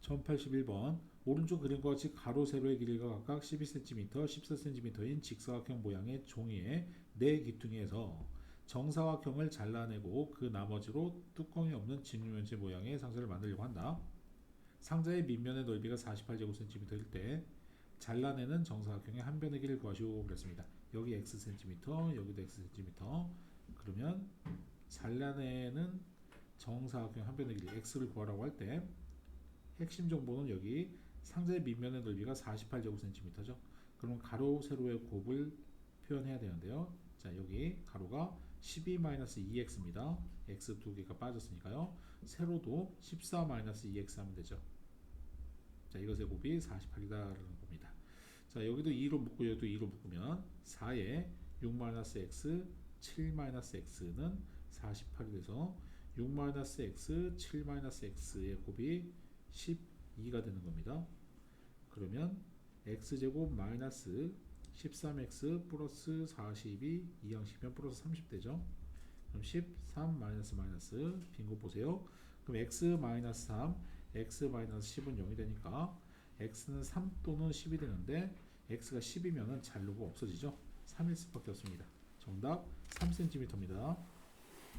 1081번 오른쪽 그림과 같이 가로 세로의 길이가 각각 12cm, 14cm인 직사각형 모양의 종이에 네 기퉁이에서 정사각형을 잘라내고 그 나머지로 뚜껑이 없는 진유면체 모양의 상자를 만들려고 한다. 상자의 밑면의 넓이가 48제곱cm일 때 잘라내는 정사각형의 한 변의 길이를 구하시오 그랬습니다. 여기 xcm, 여기도 xcm. 그러면 잘라내는 정사각형 한 변의 길이 x를 구하라고 할때 핵심 정보는 여기 상자의 밑면의 넓이가 48제곱cm죠. 그럼 가로 세로의 곱을 표현해야 되는데요. 자 여기 가로가 12-2x입니다. x 두 개가 빠졌으니까요. 세로도 14-2x 하면 되죠. 자 이것의 곱이 48이다라는 겁니다. 자 여기도 2로 묶고 여기도 2로 묶으면 4에 6-x 7-x는 48이 돼서 6-x 7-x의 곱이 12가 되는 겁니다. 그러면 x제곱 마이너스 13x 플러스 42 이항시면 플러스 30 되죠. 그럼 13 마이너스 마이너스 빈거 보세요. 그럼 x 마이너스 3, x 마이너스 10은 0이 되니까 x는 3 또는 10이 되는데 x가 10이면은 자르고 없어지죠. 3일 수밖에 없습니다. 정답 3cm입니다.